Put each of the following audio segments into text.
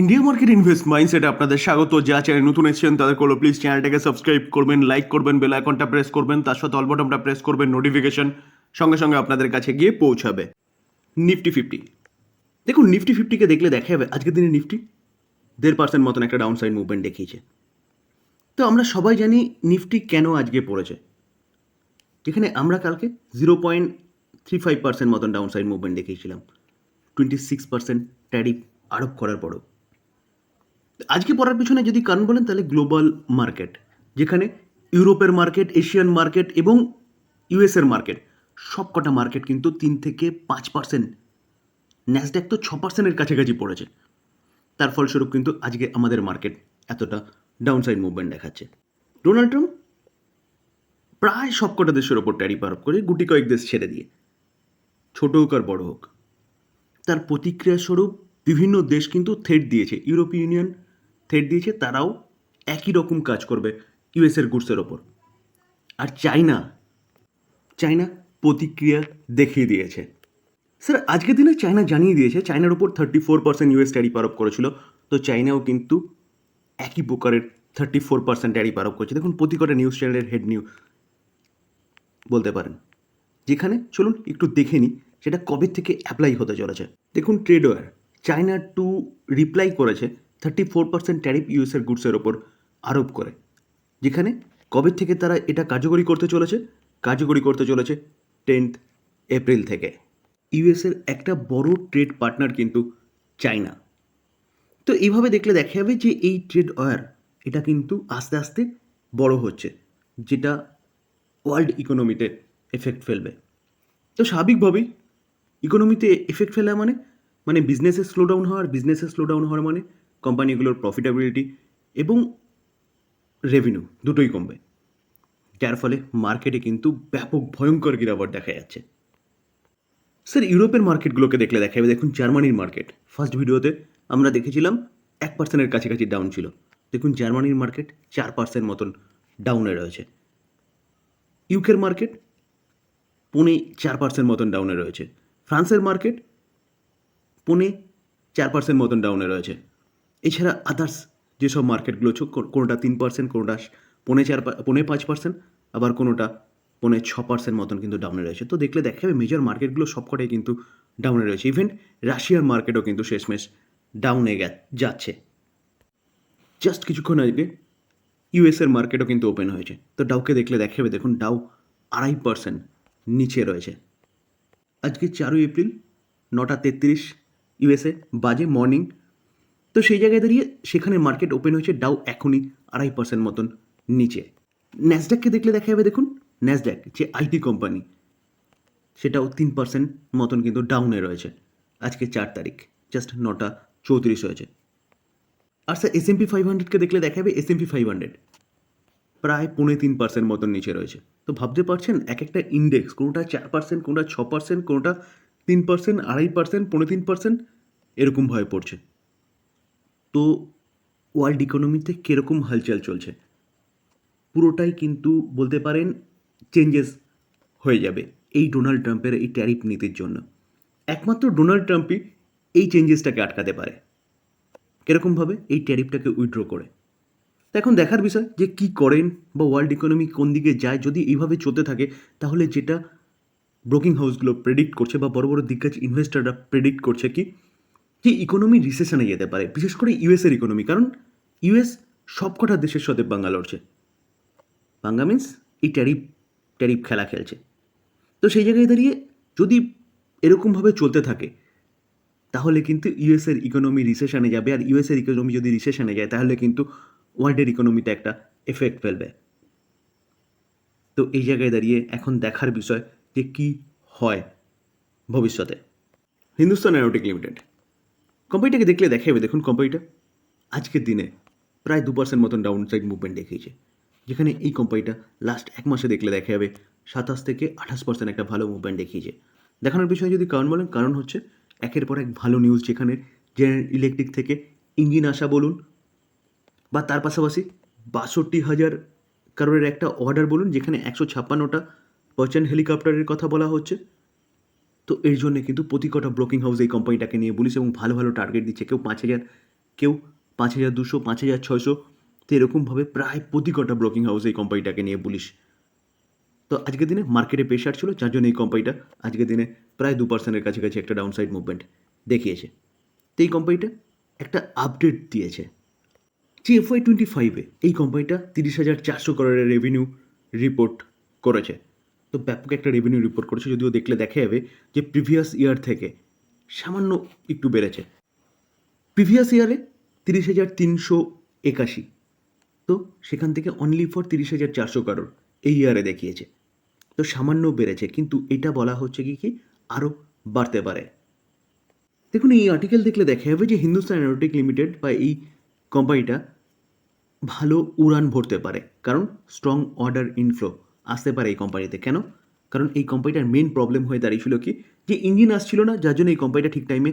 India market invest মাইন্ডসেটে আপনাদের স্বাগত। যা চ্যানেল নতুন এসেছেন, তাদের করল প্লিজ চ্যানেলটাকে সাবস্ক্রাইব করবেন লাইক করবেন বেল আইকনটা প্রেস করবেন, তার সাথে অল বটনটা প্রেস করবেন নোটিফিকেশন সঙ্গে সঙ্গে আপনাদের কাছে গিয়ে পৌঁছাবে। নিফটি ফিফটি দেখুন নিফটি ফিফটিকে দেখলে দেখা যাবে, আজকের দিনে নিফটি দেড় পার্সেন্ট মতন একটা ডাউন সাইড মুভমেন্ট দেখিয়েছে। তো আমরা সবাই জানি নিফটি কেন আজকে পড়েছে। যেখানে আমরা কালকে zero point three five percent মতন ডাউন সাইড মুভমেন্ট দেখিয়েছিলাম। টোয়েন্টি সিক্স পার্সেন্ট ট্যারিফ আরোপ করার পরও। আজকে পড়ার পিছনে যদি কারণ বলেন, তাহলে গ্লোবাল মার্কেট যেখানে ইউরোপের মার্কেট এশিয়ান মার্কেট এবং ইউএসের মার্কেট সব কটা মার্কেট কিন্তু তিন থেকে পাঁচ পার্সেন্ট ন্যাসড্যাক তো ছ পার্সেন্টের কাছাকাছি পড়েছে। তার ফলস্বরূপ কিন্তু আজকে আমাদের মার্কেট এতটা ডাউন সাইড মুভমেন্ট দেখাচ্ছে। ডোনাল্ড ট্রাম্প প্রায় সবকটা দেশের ওপর ট্যারিফ আরোপ করে গুটি কয়েক দেশ ছেড়ে দিয়ে, ছোট হোক আর বড় হোক, তার প্রতিক্রিয়া স্বরূপ বিভিন্ন দেশ কিন্তু থেট দিয়েছে। ইউরোপীয় ইউনিয়ন থ্রেট দিয়েছে, তারাও একই রকম কাজ করবে ইউএসের গুডসের ওপর। আর চায়না চায়না প্রতিক্রিয়া দেখিয়ে দিয়েছে। স্যার আজকের দিনে চায়না জানিয়ে দিয়েছে, চায়নার উপর thirty four percent US tariff আরোপ করেছিল। তো চায়নাও কিন্তু একই প্রকারের থার্টি ফোর পার্সেন্ট ট্যারিফ আরোপ করছে। দেখুন, প্রতি কটা নিউজ চ্যানেলের হেড নিউ বলতে পারেন। যেখানে চলুন একটু দেখে নিই, সেটা কবে থেকে অ্যাপ্লাই হতে চলেছে। দেখুন trade war China to reply করেছে। থার্টি ফোর পার্সেন্ট ট্যারিফ ইউএসের গুডসের ওপর আরোপ করে। যেখানে কবে থেকে তারা এটা কার্যকরী করতে চলেছে? কার্যকরী করতে চলেছে টেন্থ এপ্রিল থেকে। ইউএসের একটা বড় ট্রেড পার্টনার কিন্তু চায়না। তো এইভাবে দেখলে দেখা যাবে যে এই ট্রেড ওয়ার এটা কিন্তু আস্তে আস্তে বড় হচ্ছে, যেটা ওয়ার্ল্ড ইকোনমিতে এফেক্ট ফেলবে। তো স্বাভাবিকভাবেই ইকোনমিতে এফেক্ট ফেলা মানে মানে বিজনেসের স্লো ডাউন হওয়ার বিজনেসের স্লো ডাউন হওয়ার মানে কোম্পানিগুলোর প্রফিটেবিলিটি এবং রেভিনিউ দুটোই কমবে। যার ফলে মার্কেটে কিন্তু ব্যাপক ভয়ঙ্কর গিরাবট দেখা যাচ্ছে। স্যার ইউরোপের মার্কেটগুলোকে দেখলে দেখা যাবে দেখুন জার্মানির মার্কেট ফার্স্ট ভিডিওতে আমরা দেখেছিলাম এক পার্সেন্টের কাছাকাছি ডাউন ছিল। দেখুন জার্মানির মার্কেট চার পার্সেন্ট মতন ডাউনে রয়েছে। ইউকের মার্কেট পুনে চার পার্সেন্ট মতন ডাউনে রয়েছে। ফ্রান্সের মার্কেট পুনে চার পার্সেন্ট মতন ডাউনে রয়েছে। এছাড়া আদার্স যেসব মার্কেটগুলো ছো কোনোটা তিন পার্সেন্ট কোনোটা পৌনে চার পৌনে পাঁচ পার্সেন্ট আবার কোনোটা পৌনে ছ পার্সেন্ট মতন কিন্তু ডাউনে রয়েছে। তো দেখলে দেখা যাবে মেজর মার্কেটগুলো সবকটাই কিন্তু ডাউনে রয়েছে। ইভেন রাশিয়ার মার্কেটও কিন্তু শেষমেশ ডাউনে যাচ্ছে। জাস্ট কিছুক্ষণ আগে ইউএসের মার্কেটও কিন্তু ওপেন হয়েছে। তো ডাউকে দেখলে দেখা যাবে দেখুন ডাউ আড়াই পার্সেন্ট নিচে রয়েছে। আজকে চারই এপ্রিল, নটা তেত্রিশ ইউএসএ বাজে মর্নিং তো সেই জায়গায় দাঁড়িয়ে সেখানে মার্কেট ওপেন হয়েছে ডাউ এখনই আড়াই পার্সেন্ট মতন নিচে। ন্যাসড্যাককে দেখলে দেখা যাবে, দেখুন ন্যাসড্যাক যে আইটি কোম্পানি সেটাও তিন পার্সেন্ট মতন কিন্তু ডাউনে রয়েছে। আজকে চার তারিখ জাস্ট নটা চৌত্রিশ হয়েছে। আর স্যার এস ফাইভ হান্ড্রেডকে দেখলে দেখা যাবে এস ফাইভ হান্ড্রেড প্রায় পৌনে তিন পার্সেন্ট মতন নিচে রয়েছে। তো ভাবতে পারছেন, এক একটা ইন্ডেক্স কোনোটা চার পার্সেন্ট কোনোটা ছ পার্সেন্ট কোনোটা তিন পার্সেন্ট আড়াই পার্সেন্ট পৌনে তিন পার্সেন্ট এরকম এরকমভাবে পড়ছে। তো ওয়ার্ল্ড ইকোনমিতে কীরকম হালচাল চলছে? পুরোটাই কিন্তু বলতে পারেন চেঞ্জেস হয়ে যাবে এই ডোনাল্ড ট্রাম্পের এই ট্যারিফ নীতির জন্য। একমাত্র ডোনাল্ড ট্রাম্পই এই চেঞ্জেসটাকে আটকাতে পারে। কীরকমভাবে? এই ট্যারিফটাকে উইথড্র করে। তো এখন দেখার বিষয় যে কি করেন বা ওয়ার্ল্ড ইকোনমি কোন দিকে যায়, যদি এইভাবে চলতে থাকে, তাহলে যেটা ব্রোকিং হাউসগুলো প্রেডিক্ট করছে বা বড় বড় দিগ্গজ ইনভেস্টাররা প্রেডিক্ট করছে কি যে ইকোনমি রিসেশনে যেতে পারে, বিশেষ করে ইউএসের ইকোনমি কারণ ইউএস সবকটা দেশের সাথে বাঙ্গা লড়ছে। বাঙ্গা মিন্স এই ট্যারিফ ট্যারিফ খেলা খেলছে। তো সেই জায়গায় দাঁড়িয়ে যদি এরকমভাবে চলতে থাকে, তাহলে কিন্তু ইউএসের ইকোনমি রিসেশনে যাবে, আর ইউএসের ইকোনমি যদি রিসেশনে যায়, তাহলে কিন্তু ওয়ার্ল্ডের ইকোনমিতে একটা এফেক্ট ফেলবে। তো এই জায়গায় দাঁড়িয়ে এখন দেখার বিষয় যে কি হয় ভবিষ্যতে। হিন্দুস্তান অ্যারোটিক লিমিটেড কোম্পানিটাকে দেখলে দেখা যাবে দেখুন কোম্পানিটা আজকের দিনে প্রায় দু পার্সেন্ট মতন ডাউন সাইড মুভমেন্ট দেখিয়েছে। যেখানে এই কোম্পানিটা লাস্ট এক মাসে দেখলে দেখা যাবে সাতাশ থেকে আঠাশ পার্সেন্ট একটা ভালো মুভমেন্ট দেখিয়েছে। দেখানোর বিষয়ে যদি কারণ বলেন, কারণ হচ্ছে একের পর এক ভালো নিউজ যেখানে জেনারেল ইলেকট্রিক থেকে ইঞ্জিন আসা বলুন, বা তার পাশাপাশি বাষট্টি হাজার কারোর একটা অর্ডার বলুন, যেখানে একশো ছাপ্পান্নটা পার্চেন্ট হেলিকপ্টারের কথা বলা হচ্ছে। তো এর জন্য কিন্তু প্রতি কটা ব্রোকিং হাউস এই কোম্পানিটাকে নিয়ে বলিস এবং ভালো ভালো টার্গেট দিচ্ছে। কেউ পাঁচ হাজার, কেউ পাঁচ হাজার দুশো, পাঁচ হাজার ছয়শো, তো এরকমভাবে প্রায় প্রতি কটা ব্রোকিং হাউস এই কোম্পানিটাকে নিয়ে বলিস তো আজকের দিনে মার্কেটে প্রেশার ছিল, যার জন্য এই কোম্পানিটা আজকের দিনে প্রায় দু পার্সেন্টের কাছাকাছি একটা ডাউনসাইড মুভমেন্ট দেখিয়েছে। তো এই কোম্পানিটা একটা আপডেট দিয়েছে। যে এফ ওয়াই টোয়েন্টি ফাইভে এই কোম্পানিটা তিরিশ হাজার চারশো করোড়ের রেভিনিউ রিপোর্ট করেছে। তো ব্যাপক একটা রেভিনিউ রিপোর্ট করেছে, যদিও দেখলে দেখা যাবে যে প্রিভিয়াস ইয়ার থেকে সামান্য একটু বেড়েছে। প্রিভিয়াস ইয়ারে তিরিশ হাজার তিনশো একাশি, তো সেখান থেকে অনলি ফর তিরিশ হাজার চারশো কারোর এই ইয়ারে দেখিয়েছে। তো সামান্য বেড়েছে, কিন্তু এটা বলা হচ্ছে কি কি আরও বাড়তে পারে। দেখুন, এই আর্টিকেল দেখলে দেখা যাবে যে হিন্দুস্তান অ্যারোটিক লিমিটেড বা এই কোম্পানিটা ভালো উড়ান ভরতে পারে, কারণ স্ট্রং অর্ডার ইনফ্লো আসতে পারে এই কোম্পানিতে কেন? কারণ এই কোম্পানিটার মেন প্রবলেম হয়ে দাঁড়িয়েছিল কি? যে ইঞ্জিন আসছিল না, যার জন্য এই কোম্পানিটা ঠিক টাইমে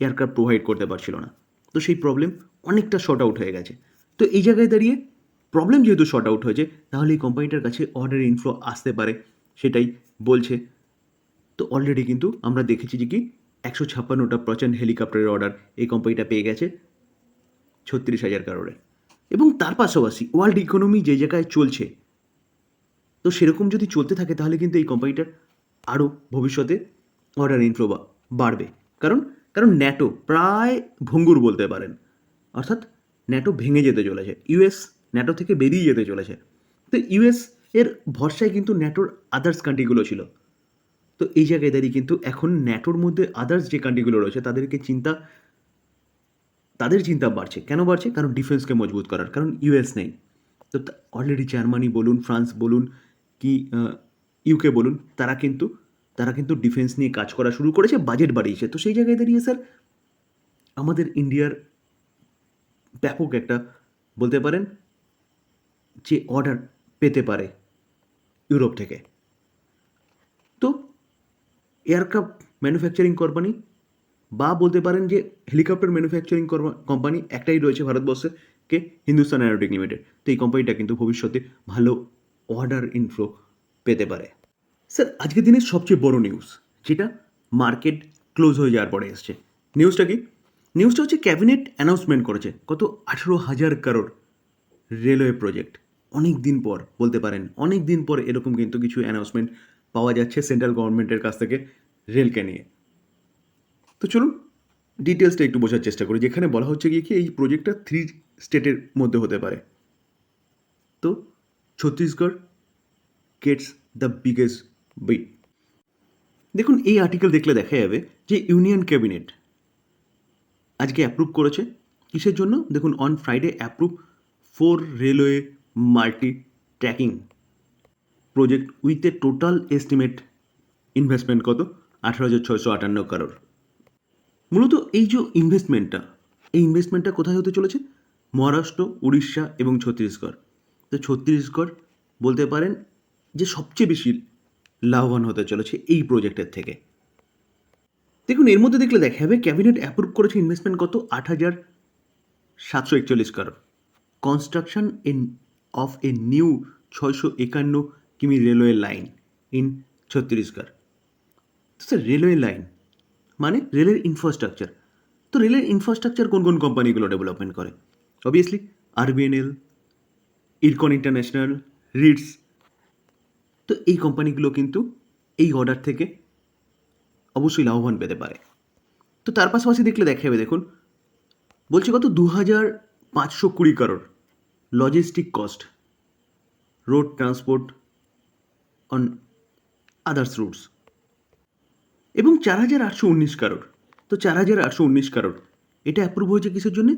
এয়ারক্রাফট প্রোভাইড করতে পারছিল না। তো সেই প্রবলেম অনেকটা শর্ট আউট হয়ে গেছে। তো এই জায়গায় দাঁড়িয়ে প্রবলেম যেহেতু শর্ট আউট হয়েছে, তাহলে এই কোম্পানিটার কাছে অর্ডার ইনফ্লো আসতে পারে, সেটাই বলছে। তো অলরেডি কিন্তু আমরা দেখেছি যে কি, একশো ছাপ্পান্নটা প্রচণ্ড হেলিকপ্টারের অর্ডার এই কোম্পানিটা পেয়ে গেছে, ছত্রিশ হাজার কারোরে এবং তার পাশাপাশি ওয়ার্ল্ড ইকোনমি যে জায়গায় চলছে তো সেরকম যদি চলতে থাকে তাহলে কিন্তু এই কোম্পানিটার আরও ভবিষ্যতে অর্ডার ইনফ্লো বাড়বে। কারণ কারণ ন্যাটো প্রায় ভঙ্গুর বলতে পারেন। অর্থাৎ ন্যাটো ভেঙে যেতে চলেছে। ইউএস ন্যাটো থেকে বেরিয়ে যেতে চলেছে। তো ইউএস এর ভরসায় কিন্তু ন্যাটোর আদার্স কান্ট্রিগুলো ছিল। তো এই জায়গায় দাঁড়িয়ে কিন্তু এখন ন্যাটোর মধ্যে আদার্স যে কান্ট্রিগুলো রয়েছে, তাদেরকে চিন্তা, তাদের চিন্তা বাড়ছে। কেন বাড়ছে? কারণ ডিফেন্সকে মজবুত করার। কারণ ইউএস নেই। তো অলরেডি জার্মানি বলুন ফ্রান্স বলুন কি ইউকে বলুন, তারা কিন্তু তারা কিন্তু ডিফেন্স নিয়ে কাজ করা শুরু করেছে বাজেট বাড়িয়েছে। তো সেই জায়গায় দাঁড়িয়ে স্যার আমাদের ইন্ডিয়ার ব্যাপক একটা বলতে পারেন যে অর্ডার পেতে পারে ইউরোপ থেকে। তো এয়ারক্রাফট ম্যানুফ্যাকচারিং কোম্পানি বা বলতে পারেন যে হেলিকপ্টার ম্যানুফ্যাকচারিং কোম্পানি একটাই রয়েছে ভারতবর্ষে কে হিন্দুস্তান অ্যারোটিক লিমিটেড তো এই কোম্পানিটা কিন্তু ভবিষ্যতে ভালো অর্ডার ইনফ্লো পেতে পারে। স্যার, আজকের দিনের সবচেয়ে বড় নিউজ যেটা মার্কেট ক্লোজ হয়ে যাওয়ার পরে এসছে। নিউজটা কি? নিউজটা হচ্ছে ক্যাবিনেট অ্যানাউন্সমেন্ট করেছে, কত আঠেরো হাজার কারোর রেলওয়ে প্রজেক্ট অনেক দিন পর, বলতে পারেন, অনেক দিন পর এরকম কিন্তু কিছু অ্যানাউন্সমেন্ট পাওয়া যাচ্ছে সেন্ট্রাল গভর্নমেন্টের কাছ থেকে রেলকে নিয়ে। তো চলুন ডিটেলসটা একটু বোঝার চেষ্টা করি, যেখানে বলা হচ্ছে গিয়ে কি এই প্রজেক্টটা থ্রি স্টেটের মধ্যে হতে পারে। তো Chhattisgarh gets the biggest bit দেখুন, এই আর্টিকেল দেখলে দেখা যাবে যে ইউনিয়ন ক্যাবিনেট আজকে অ্যাপ্রুভ করেছে। কিসের জন্য? দেখুন on Friday approve four railway multi tracking project with a total estimate investment কত? আঠারো হাজার ছয়শো আটান্ন কারোর মূলত এই যে ইনভেস্টমেন্টটা এই ইনভেস্টমেন্টটা কোথায় হতে চলেছে? মহারাষ্ট্র, উড়িষ্যা এবং ছত্তিশগড়। তো ছত্তিশগড় বলতে পারেন যে সবচেয়ে বেশি লাভবান হতে চলেছে এই প্রজেক্টের থেকে। দেখুন, এর মধ্যে দেখলে দেখা যাবে ক্যাবিনেট অ্যাপ্রুভ করেছে ইনভেস্টমেন্ট কত? আট হাজার সাতশো একচল্লিশ crore construction in of a new ছয়শো একান্ন কিমি railway line in Chhattisgarh. Sir railway line মানে রেলের ইনফ্রাস্ট্রাকচার তো রেলের ইনফ্রাস্ট্রাকচার কোন কোন কোম্পানিগুলো ডেভেলপমেন্ট করে? Obviously RVNL Ircon international RITES তো এই কোম্পানিগুলো কিন্তু এই অর্ডার থেকে অবশ্যই লাভবান পেতে পারে। তো তার পাশাপাশি দেখলে দেখা যাবে দেখুন। বলছে কত? দু হাজার পাঁচশো কুড়ি crore logistic cost road transport on others routes এবং চার হাজার আটশো উনিশ কারোর তো চার হাজার আটশো উনিশ কারোর এটা অ্যাপ্রুভ হয়েছে কিসের জন্যে?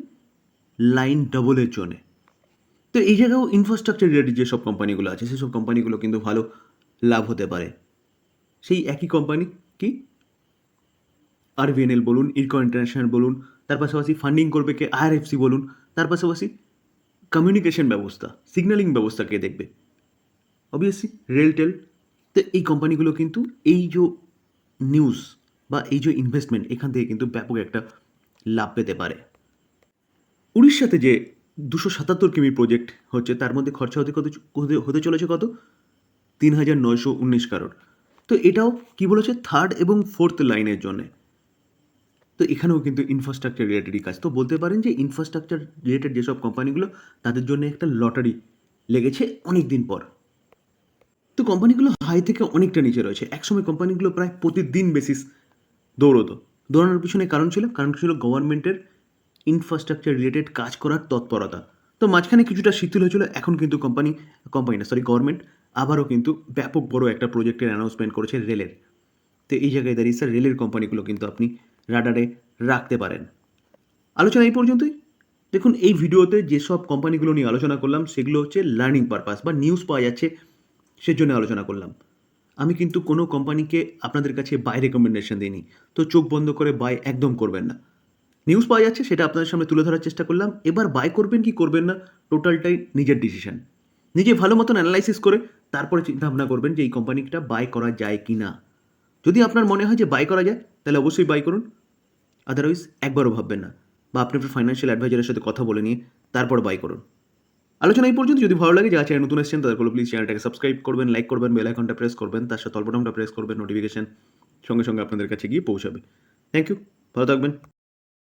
লাইন ডবলের জন্যে। তো এই জায়গাও ইনফ্রাস্ট্রাকচার রিলেটেড যেসব কোম্পানিগুলো আছে সেসব কোম্পানিগুলো কিন্তু ভালো লাভ হতে পারে। সেই একই কোম্পানি কি? আর আরভিএনএল বলুন ইরকো ইন্টারন্যাশনাল বলুন, তার পাশাপাশি ফান্ডিং করবে কে? আইআরএফসি বলুন, তার পাশাপাশি কমিউনিকেশন ব্যবস্থা সিগন্যালিং ব্যবস্থা কে দেখবে? অবভিয়াসলি রেলটেল তো এই কোম্পানিগুলো কিন্তু এই যে নিউজ বা এই যে ইনভেস্টমেন্ট এখান থেকে কিন্তু ব্যাপক একটা লাভ পেতে পারে। উড়িষ্যাতে যে দুশো সাতাত্তর কিমি প্রজেক্ট হচ্ছে, তার মধ্যে খরচা হতে কত হতে- চলেছে কত? তিন হাজার নয়শো উনিশ কারোর তো এটাও কি বলেছে? থার্ড এবং ফোর্থ লাইনের জন্যে। তো এখানেও কিন্তু ইনফ্রাস্ট্রাকচার রিলেটেডই কাজ। তো বলতে পারেন যে ইনফ্রাস্ট্রাকচার রিলেটেড যেসব কোম্পানিগুলো, তাদের জন্য একটা লটারি লেগেছে অনেক দিন পর। তো কোম্পানিগুলো হাই থেকে অনেকটা নিচে রয়েছে। একসময় কোম্পানিগুলো প্রায় প্রতিদিন বেসিস দৌড়তো। দৌড়ানোর পিছনে কারণ ছিল কারণ ছিল গভর্নমেন্টের ইনফ্রাস্ট্রাকচার রিলেটেড কাজ করার তৎপরতা। তো মাঝখানে কিছুটা শিথিল হয়েছিল, এখন কিন্তু কোম্পানি কোম্পানি না সরি গভর্নমেন্ট আবারও কিন্তু ব্যাপক বড় একটা প্রজেক্টের অ্যানাউন্সমেন্ট করেছে রেলের। তো এই জায়গায় দাঁড়িয়ে স্যার রেলের কোম্পানিগুলো কিন্তু আপনি রাডারে রাখতে পারেন। আলোচনা এই পর্যন্তই। দেখুন, এই ভিডিওতে যেসব কোম্পানিগুলো নিয়ে আলোচনা করলাম, সেগুলো হচ্ছে লার্নিং পারপাস বা নিউজ পাওয়া যাচ্ছে, সেজন্য আলোচনা করলাম। আমি কিন্তু কোনো কোম্পানিকে আপনাদের কাছে বাই রেকমেন্ডেশন দিইনি। তো চোখ বন্ধ করে বাই একদম করবেন না। নিউজ পাওয়া যাচ্ছে, সেটা আপনাদের সামনে তুলে ধরার চেষ্টা করলাম। এবার বাই করবেন কি করবেন না টোটালটাই নিজের ডিসিশন নিজে ভালো মতন অ্যানালাইসিস করে, তারপরে চিন্তা ভাবনা করবেন যে এই কোম্পানিটা বাই করা যায় কি না যদি আপনার মনে হয় যে বাই করা যায়, তাহলে অবশ্যই বাই করুন। আদারওয়াইজ একবারও ভাববেন না। বা আপনি আপনার ফাইন্যান্সিয়াল অ্যাডভাইজারের সাথে কথা বলে নিয়ে, তারপর বাই করুন। আলোচনা এই পর্যন্ত। যদি ভালো লাগে যা চ্যানেল নতুন এসেছেন, তাদের প্লিজ চ্যানেলটাকে সাবস্ক্রাইব করবেন লাইক করবেন বেল আইকনটা প্রেস করবেন, তার সাথে অল্পটামটা প্রেস করবেন নোটিফিকেশন সঙ্গে সঙ্গে আপনাদের কাছে গিয়ে পৌঁছাবে। থ্যাংক ইউ ভালো থাকবেন।